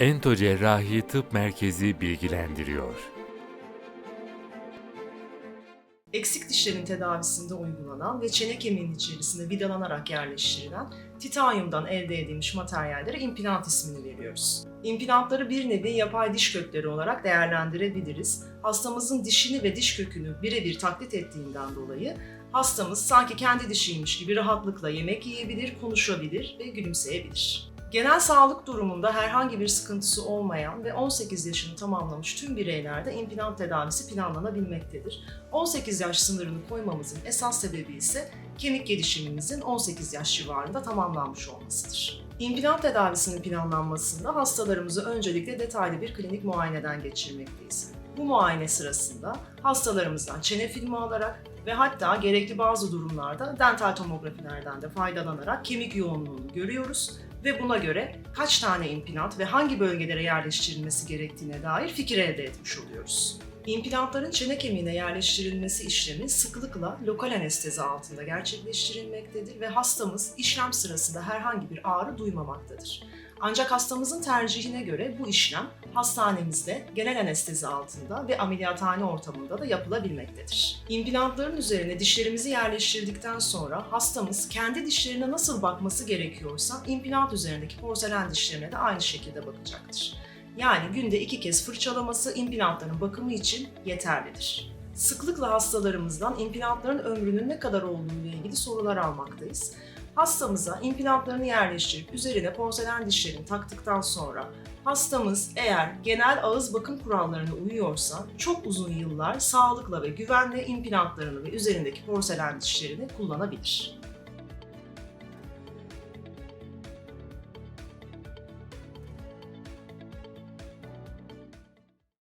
Ento Cerrahi Tıp Merkezi bilgilendiriyor. Eksik dişlerin tedavisinde uygulanan ve çene kemiğinin içerisine vidalanarak yerleştirilen titanyumdan elde edilmiş materyallere implant ismini veriyoruz. İmplantları bir nevi yapay diş kökleri olarak değerlendirebiliriz. Hastamızın dişini ve diş kökünü birebir taklit ettiğinden dolayı hastamız sanki kendi dişiymiş gibi rahatlıkla yemek yiyebilir, konuşabilir ve gülümseyebilir. Genel sağlık durumunda herhangi bir sıkıntısı olmayan ve 18 yaşını tamamlamış tüm bireylerde implant tedavisi planlanabilmektedir. 18 yaş sınırını koymamızın esas sebebi ise kemik gelişimimizin 18 yaş civarında tamamlanmış olmasıdır. İmplant tedavisinin planlanmasında hastalarımızı öncelikle detaylı bir klinik muayeneden geçirmekteyiz. Bu muayene sırasında hastalarımızdan çene filmi alarak ve hatta gerekli bazı durumlarda dental tomografilerden de faydalanarak kemik yoğunluğunu görüyoruz ve buna göre kaç tane implant ve hangi bölgelere yerleştirilmesi gerektiğine dair fikir elde etmiş oluyoruz. İmplantların çene kemiğine yerleştirilmesi işlemi sıklıkla lokal anestezi altında gerçekleştirilmektedir ve hastamız işlem sırasında herhangi bir ağrı duymamaktadır. Ancak hastamızın tercihine göre bu işlem hastanemizde genel anestezi altında ve ameliyathane ortamında da yapılabilmektedir. İmplantların üzerine dişlerimizi yerleştirdikten sonra hastamız kendi dişlerine nasıl bakması gerekiyorsa implant üzerindeki porselen dişlerine de aynı şekilde bakacaktır. Yani günde iki kez fırçalaması implantların bakımı için yeterlidir. Sıklıkla hastalarımızdan implantların ömrünün ne kadar olduğu ile ilgili sorular almaktayız. Hastamıza implantlarını yerleştirip üzerine porselen dişlerini taktıktan sonra hastamız eğer genel ağız bakım kurallarına uyuyorsa çok uzun yıllar sağlıkla ve güvenle implantlarını ve üzerindeki porselen dişlerini kullanabilir.